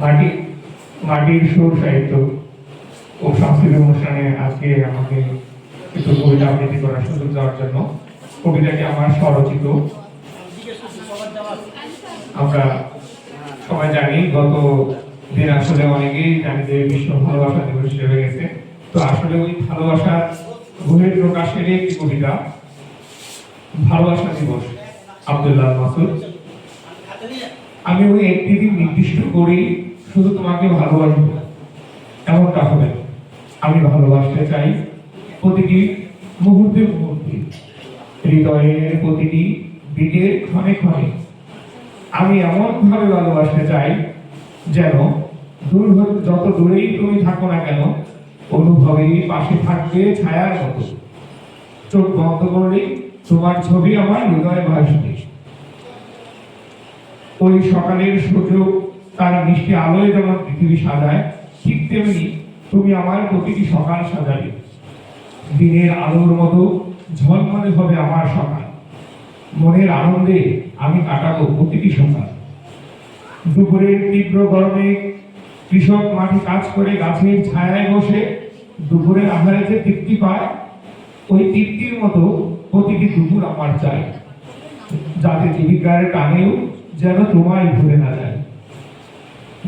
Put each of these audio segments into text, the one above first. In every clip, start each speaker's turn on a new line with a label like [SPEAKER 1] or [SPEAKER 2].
[SPEAKER 1] মাটি, মাটির সুর সাহিত্য ও সাংস্কৃতিক অনুষ্ঠানে আজকে আমাকে কিছু কবিতা আবৃত্তি করার সুযোগ দেওয়ার জন্য। কবিতাটি আমার স্বরচিত। আমরা সবাই জানি, গত দিন আসলে অনেকেই জানি যে বিশ্ব ভালোবাসা দিবস হিসেবে গেছে। তো আসলে ওই ভালোবাসার গুণের প্রকাশের একটি কবিতা। ভালোবাসা দিবস, আব্দুল্লাহ মাসুদ। আমি ওই একটি দিন নির্দিষ্ট করি শুধু তোমাকে ভালোবাসবো। এমনটা হবে। আমি ভালোবাসতে চাই প্রতিটি মুহূর্তে মুহূর্তে। হৃদয়ের প্রতিটি দিনের ক্ষণে ক্ষণে। আমি এমন ভাবে ভালোবাসতে চাই যেন দূর যত দূরেই তুমি থাকো না কেন অনুভবে পাশে থাকবে ছায়ার মতো। চোখ বন্ধ করলে তোমার ছবি আমার হৃদয়ে ভাসবে। ওই সকালের সূর্য তার মিষ্টি আলোয় যেমন পৃথিবী সাজায়, ঠিক তেমনি তুমি আমার প্রতিটি সকাল সাজাবে দিনের আলোর মতো ঝলমলে হবে আমার সকাল। মনের আনন্দে আমি কাটাবো প্রতিটি সকাল। দুপুরের তীব্র গরমে কৃষক মাঠে কাজ করে গাছের ছায়ায় বসে দুপুরের আহারে যে তৃপ্তি পায়, ওই তৃপ্তির মতো প্রতিটি দুপুর আমার চাই যাতে জীবিকার টানেও যেন তোমায় ভুলে না যায়।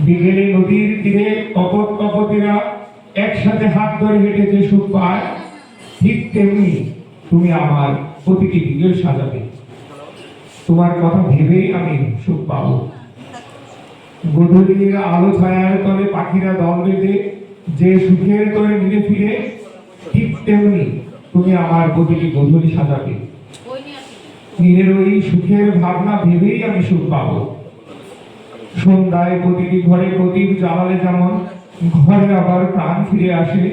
[SPEAKER 1] বিকেলে নদীর তীরে কপট কপটেরা একসাথে হাত ধরে হেঁটে যে সুখ পায়, ঠিক তেমনি তুমি আমার প্রতিটি বিকেল সাজাবে। তোমার কথা ভেবেই আমি সুখ পাবো। গধূলির আলো ছায়ার তলে পাখিরা দল বেঁধে যে সুখের তলে মিলে ফিরে, ঠিক তেমনি তুমি আমার প্রতিটি গধূলি সাজাবে। নিজের ওই সুখের ভাবনা ভেবেই আমি সুখ পাবো। সন্ধ্যায় প্রতিটি ঘরে প্রদীপ জ্বালালে যেমন ঘরে আবার প্রাণ ফিরে আসে,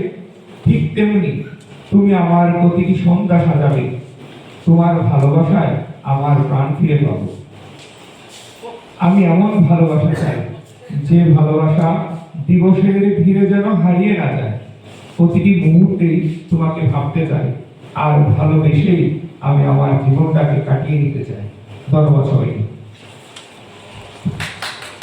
[SPEAKER 1] ঠিক তেমনি তুমি আমার প্রতিটি সন্ধ্যা সাজাবে। তোমার ভালোবাসায় আমার প্রাণ ফিরে পাব। আমি এমন ভালোবাসা চাই, যে ভালোবাসা দিবসের ভিড়ে যেন হারিয়ে না যায়। প্রতিটি মুহূর্তেই তোমাকে ভাবতে চাই, আর ভালোবেসেই আমি আমার জীবনটাকে কাটিয়ে নিতে চাই। দশ সবাইকে